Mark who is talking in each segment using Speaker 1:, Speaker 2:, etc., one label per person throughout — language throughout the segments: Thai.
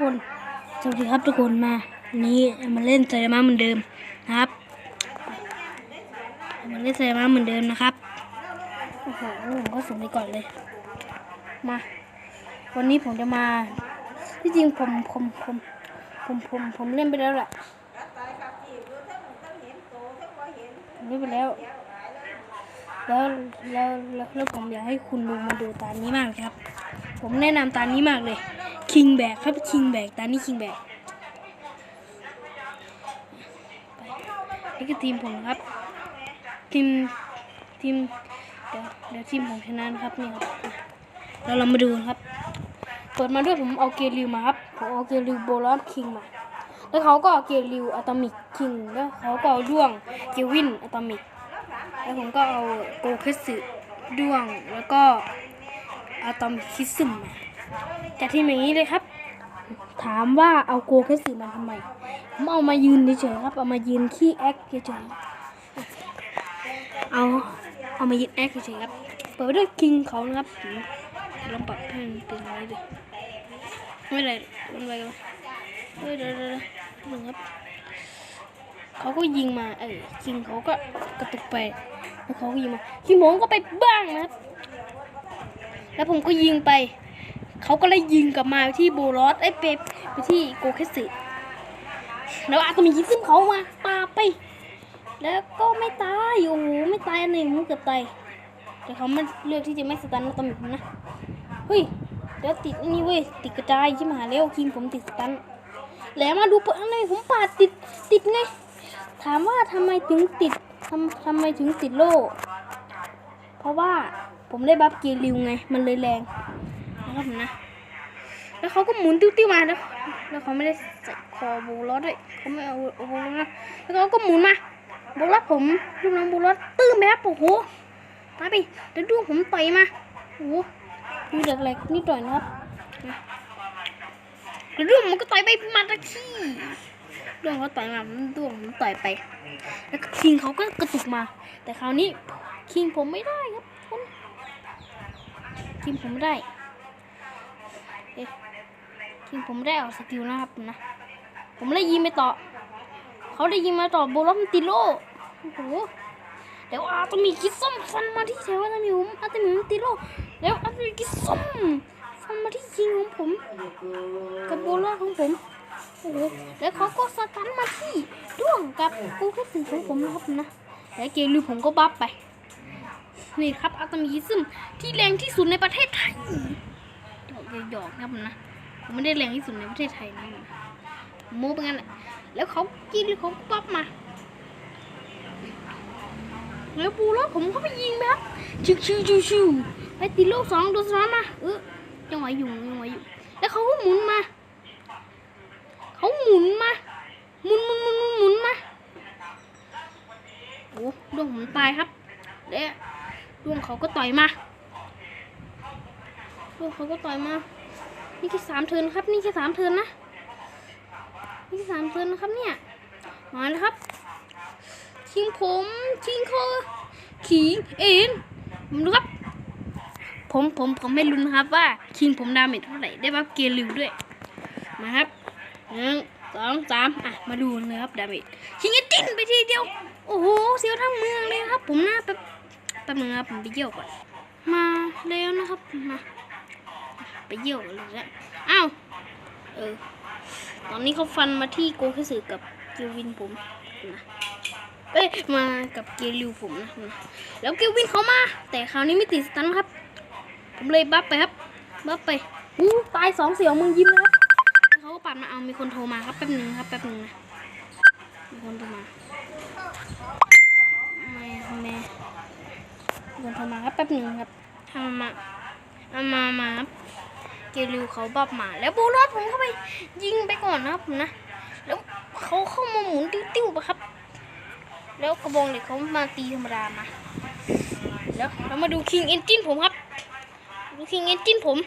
Speaker 1: คน สวัสดีครับทุกคนมาวันนี้มาเล่นไซมาเหมือนเดิมนะครับมาเล่นไซมาเหมือนเดิมนะครับโอ้โหผมก็ส่งไปก่อนเลย มา วันนี้ผมจะมา ที่จริงผมผมผมผมผมผมเล่นไปแล้วแหละผมเล่นไปแล้ว แล้วแล้วแล้วผมอยากให้คุณลุงมาดูตานี้มากเลยครับ ผมแนะนำตานี้มากเลย คิงแบกครับคิงแบกตานี้คิงแบกนี่คือทีมผมครับ ทีมทีมเดี๋ยวเดี๋ยวทีมผมชนะนครับนี่ครับแล้วเรามาดูครับ เปิดมาด้วยผมเอาเกลิวมาครับผมเอาเกลิวโบลอนคิงมา แล้วเขาก็เอาเกลิวอะตอมิกคิงแล้วเขาก็เอาด้วงเกวินอะตอมิกแล้วผมก็เอาโกเคสึด้วงแล้วก็ อะตอมคิซึมมาจากทีมอย่างนี้เลยครับ ถามว่าเอาโกเคสึมาทำไมผมเอามายืนเฉยๆครับ เอามายืนขี้แอคเฉยๆเอาเอามายืนแอคเฉยๆครับ เปิดด้วยคิงเขานะครับลองปรับให้มันเป็นอะไรดิไม่ได้ไม่เป็นไรกันเฮ้ยเดี๋ยวเดี๋ยวหนึ่งครับเขาก็ยิงมาเออคิงเขาก็กระตุกไปแล้วเขาก็ยิงมาคิงผมก็ไปบ้างนะครับ แล้วผมก็ยิงไป เขาก็เลยยิงกลับมาที่โบลอสไอ้ยไปไปที่โกเคสึแล้วอาตมียิงซึ่งเขามาปาไป แล้วก็ไม่ตายโอ้โหไม่ตายอันหนึ่งเกือบตายแต่เขาไม่เลือกที่จะไม่สตันอาตมีนะเฮ้ยเดี๋ยวติดนี่เว้ยติดกระจายใช่ไหมหาเร็วคิงผมติดสตันแล้วมาดูเปิดอันนี้ผมปาดติดติดไง ถามว่าทำไมถึงติดทำทำไมถึงติดโล่เพราะว่า ผมได้บัฟกีริวไง มันเลยแรงนะครับผมนะ แล้วเขาก็หมุนติ้วๆมาแล้วแล้วเขาไม่ได้ใส่คอโบลอสด้วยเขาไม่เอาโบลอสนะแล้วเขาก็หมุนมาโบลอสผมลูกน้องโบลอสตื้มแบบโอ้โหตายไปแล้วดูผมต่อยมาโอ้โหดูเด็กเล็กนิดหน่อยนะครับนะแล้วดูมันก็ต่อยไปมาตะขี้ดวงเขาต่อยมาดวงผมต่อยไป แล้วคิงเขาก็กระตุกมา แต่คราวนี้คิงผมไม่ได้ คิงผมไม่ได้เอ๊ะคิงผมไม่ได้เอาสกิลนะครับนะ ผมเลยยิงไปต่อ เขาได้ยิงมาต่อโบล็อกมันติโลโอ้โหเดี๋ยวอาตมีกิส้มฟันมาที่แถวอาตมีผมอาตมีมันติโลแล้วอาตมีกิส้มฟันมาที่ยิงของผมกับโบล็อกของผมโอ้โหแล้วเขาก็สตันมาที่ด้วงกับกูแค่สีของผมนะครับนะแล้วเกลือผมก็บัฟไป นี่ครับอาตมีซึมที่แรงที่สุดในประเทศไทยหยอกหยอกนะครับนะผมไม่ได้แรงที่สุดในประเทศไทยนะโม้ไปงั้นแหละแล้วเขากินหรือเขาบัฟมาแล้วปูแล้วผมก็ไปยิงไปครับชิวชิวชิวชิวไปตีโลกสองโดนซ้อนมาเออยังไหวอยู่ยังไหวอยู่ แล้วเขาก็หมุนมาเขาหมุนมาหมุนหมุนหมุนหมุนหมุนมาโอ้ดวงผมตายครับแล้ ดวงเขาก็ต่อยมาดวงเขาก็ต่อยมา นี่แค่สามเทินครับ นี่แค่สามเทินนะ นี่แค่สามเทินนะครับเนี่ย มาแล้วครับคิงผมคิงคอคิงเอ็นผมดูครับ ผมผมผมไม่รู้นครับว่าคิงผมดาเมจเท่าไหร่ได้บัฟเกลิวด้วย มาครับหนึ่งสองสามอะ มาดูเลยครับดาเมจคิงเอ็นจิ้นไปทีเดียว โอ้โหเสียวทั้งเมืองเลยครับ ผมนะแป๊บ แป๊บนึงครับผมไปเยี่ยวก่อน มาแล้วนะครับ มา ไปเยี่ยวกันเลยนะอ้าว เออ ตอนนี้เขาฟันมาที่โกคิสึกับเกลวินผมนะเอ้ย มากับเกลิวผมนะ แล้วเกลวินเขามา แต่คราวนี้ไม่ติดสตันครับ ผมเลยบัฟไปครับ บัฟไปอู้ตายสองเสี่ยวมึงยิ้มเลยครับเขาก็ปัดมาเอามีคนโทรมาครับแป๊บนึงครับแป๊บนึงนะมีคนโทรมาไม่ไม่ คนโทรมาครับแป๊บนึงครับทำมาเอามามาครับเกลิวเขาบับมา แล้วบูรอดผมเข้าไปยิงไปก่อนนะครับผมนะ แล้วเขาเข้ามาหมุนติ้วๆปะครับ แล้วกระบองเหล็กเขามาตีธรรมดามา แล้วเรามาดูคิงเอนจินผมครับ ดูคิงเอนจินผม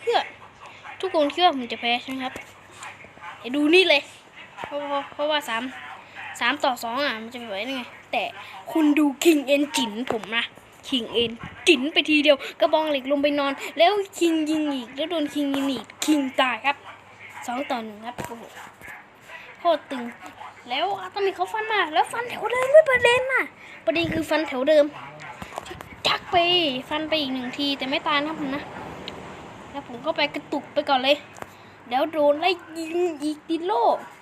Speaker 1: เพื่อทุกคนคิดว่าผมจะแพ้ใช่ไหมครับให้ดูนี่เลย เพราะเพราะว่าสามสามต่อสองอะมันจะไปไหวได้ไง แต่คุณดูคิงเอนจินผมนะ คิงเอ็นจินไปทีเดียวกระบองเหล็กลงไปนอน แล้วคิงยิงอีกแล้วโดนคิงยิงอีกคิงตายครับสองต่อหนึ่งครับโอ้โหโคตรตึง แล้วอาตอมิเขาฟันมาแล้วฟันแถวเดิมด้วยประเด็นน่ะ ประเด็นคือฟันแถวเดิมจักไปฟันไปอีกหนึ่งทีแต่ไม่ตายนะครับผมนะ แล้วผมก็ไปกระตุกไปก่อนเลยเดี๋ยวโดนไล่ยิงอีกติโล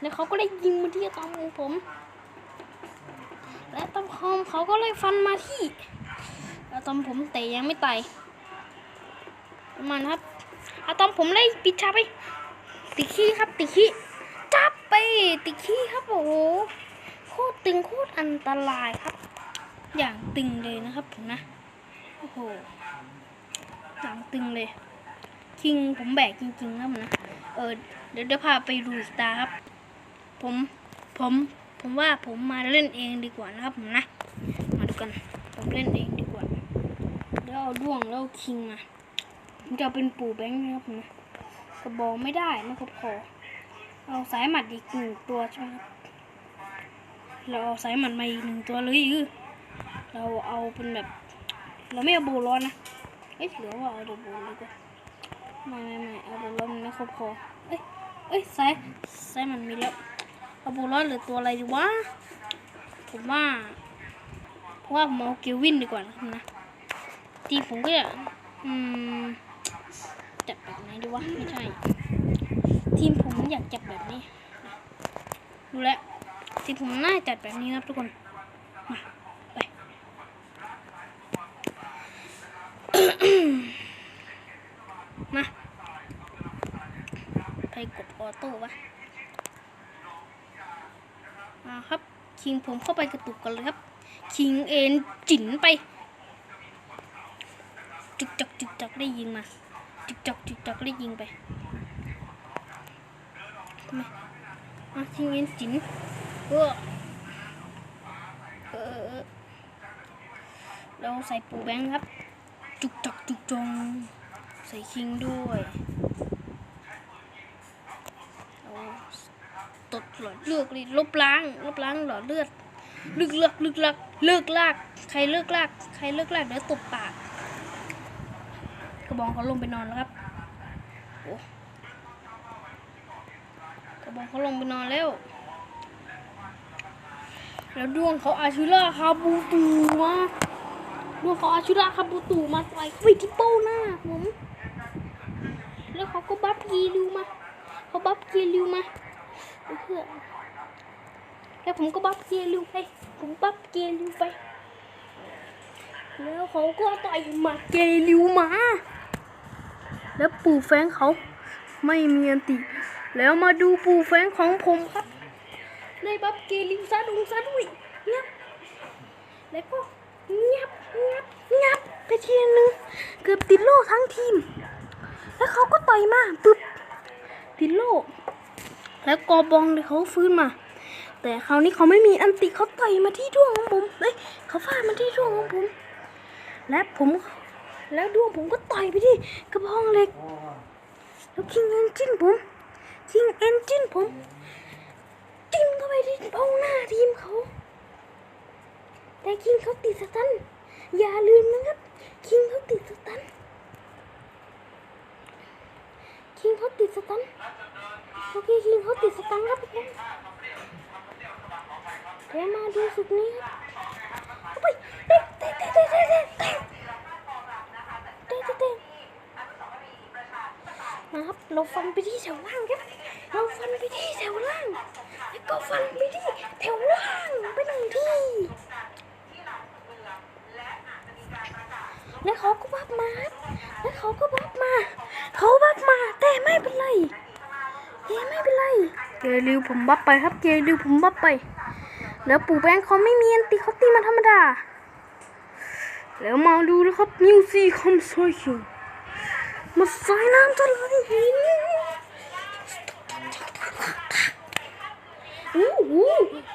Speaker 1: แล้วเขาก็ไล่ยิงมาที่ตอมของผม และตอมคอมเขาก็ไล่ฟันมาที่ อะตอมผมแต่ยังไม่ตายประมาณนะครับอะตอมผมไล่ปิดชาไป ติขี้ครับ ติขี้จับไปติขี้ครับโอ้โหโคตรตึงโคตรอันตรายครับ อย่างตึงเลยนะครับผมนะโอ้โหอย่างตึงเลยคิงผมแบกจริงๆนะผมนะเออเดี๋ยวเดี๋ยวพาไปดูอีกตาครับ ผมผมผมว่าผมมาเล่นเองดีกว่านะครับผมนะ มาดูกันผมเล่นเองดี เดี๋ยวเอาด้วงแล้วเอาคิงมาผมจะเป็นปู่แบงค์นะครับผมนะกระบอกไม่ได้ไม่ครบพอเอาสายหมัดอีกหนึ่งตัวใช่ไหมครับเราเอาสายหมัดมาอีกหนึ่งตัวเลยอือเราเอาเป็นแบบ เราไม่เอาโบร้อนนะเอ้ยหรือว่าเอาเดอะโบเลยก็ไม่ไม่ไม่เอาโบร้อนมันไม่ครบพอเอ้ยเอ้ยสายสายมันมีแล้วเอาโบร้อนหรือตัวอะไรดีวะผมว่าผมว่าผมเอาเกลวินดีกว่านะ ทีผมก็จะอืมจับแบบไหนดีวะไม่ใช่ ทีมผมอยากจับแบบนี้ดูแลทีมผมน่าจัดแบบนี้ครับทุกคนมาไปมาไปกดออโต้วะมาครับคิงผมเข้าไปกระตุกกันเลยครับ คิงเอ็นจิ๋นไป จกจักจุกจักได้ยิงมาจุกจักจุกจักได้ยิงไปทำไมอะคิงเอ็นจิ๋นเออเออเราใส่ปูแบงครับ จุกจักจุกจง ใส่คิงด้วยเอาตดหลอดเลือกเลยลบล้างลบล้างหลอดเลือดลึกเลือกลึกลักเลิกลาก ใครเลิกลาก ใครเลิกลากเดี๋ยวตบปาก ระบองเขาลงไปนอนแล้วครับโอ้กระบองเขาลงไปนอนแล้ว แล้วดวงเขาอาชิระคาบูตูมาดวงเขาอาชิระคาบูตูมาต่อยเขาไปที่เป้าหน้าผมแล้วเขาก็บัฟกีริวมาเขาบัฟกีริวมาเพื่อแล้วผมก็บัฟเกียริวไป ผมบัฟเกียริวไป แล้วเขาก็ต่อยมาเกริวมา แล้วปู่แฟงเขาไม่มีอันติ แล้วมาดูปู่แฟงของผมครับได้บัฟเกริวซะดุงซะด้วยเงียบแล้วก็เงียบเงียบเงียบไปทีนึงเกือบติดโล่ทั้งทีม แล้วเขาก็ต่อยมาปึ๊บติดโล่แล้วกอบองเลยเขาฟื้นมา แต่คราวนี้เขาไม่มีอันติเขาต่อยมาที่ดวงของผมเอ้ยเขาฟาดมาที่ดวงของผม และผม แล้วดวงผมก็ต่อยไปที่กระบองเหล็ก แล้วคิงเอนจินผมคิงเอนจินผมจิ้มเข้าไปที่เบ้าหน้าทีมเขา แต่คิงเขาติดสตัน อย่าลืมนะครับ คิงเขาติดสตัน คิงเขาติดสตัน โอเคคิงเขาติดสตันครับทุกคนเดี๋ยวมาดูสุดนี้ครับเอาไปเตะเตะเตะเตะเตะเตะเตะเตะเตะเตะมาครับ เรา ฟันไปที่แถวล่างครับเราฟันไปที่แถวล่าง แล้วก็ฟันไปที่แถวล่างไปหนึ่งที่ แล้วเขาก็บับมา แล้วเขาก็บับมา เขาบับมา แต่ไม่เป็นไรแต่ไม่เป็นไรเกลิวผมบับไปครับเกลิวผมบับไป แล้วปู่แบงเขาไม่มีอันตีเขาตีมาธรรมดา แล้วมาดูนะครับมิวซีคอมโซย มาสายน้ำทะเลหินโอ้โห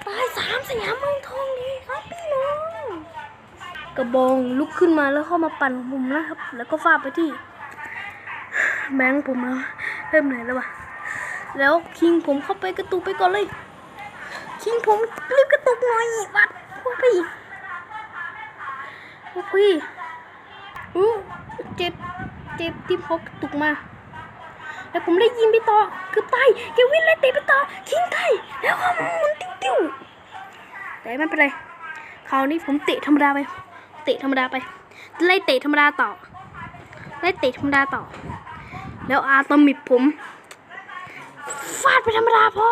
Speaker 1: ตายสามสยามเมืองทองเลยครับพี่น้อง กระบองลุกขึ้นมาแล้วเข้ามาปั่นผมนะครับ แล้วก็ฟาดไปที่ แบงค์ผมแล้วเริ่มเหนื่อยแล้ววะแล้วคิงผมเข้าไปกระตุกไปก่อนเลย คิงผมรีบกระตุกหน่อยวัดพวกพี่พวกพี่อู้เจ็บ เจ็บที่พกตุกมาแล้วผมได้ยิงไปต่อคือบตายแกวินงไล่เตะไปต่อทิ้งไกแล้วมันติ้วติ้วแต่ไม่เป็นไรคราวนี้ผมเตะธรรมดาไปเตะธรรมดาไปไล่เตะธรรมดาต่อไล่เตะธรรมดาต่อ แล้วอาตอมิดผมฟาดไปธรรมดาพ่อ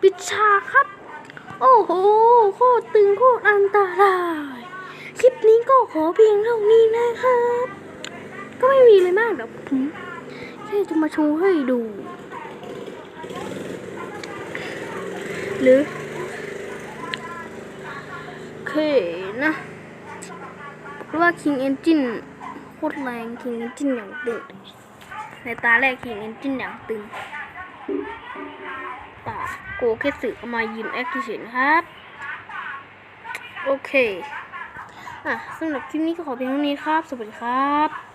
Speaker 1: ปิดฉากครับ โอ้โหโคตรตึงโคตรอันตราย คลิปนี้ก็ขอเพียงเท่านี้นะครับ ก็ไม่มีเลยมากเดี๋ยวผมแค่จะมาโชว์ให้ดู หรือโอเคนะเพราะว่า King Engine โคตรแรง King Engine อย่างตึงในตาแรก King Engine อย่างตึงป่าโกแค่สึเอามายิมแอคเฉยนะครับ โอเคอะสำหรับคลิปนี้ก็ขอเพียงเท่านี้ครับ สวัสดีครับ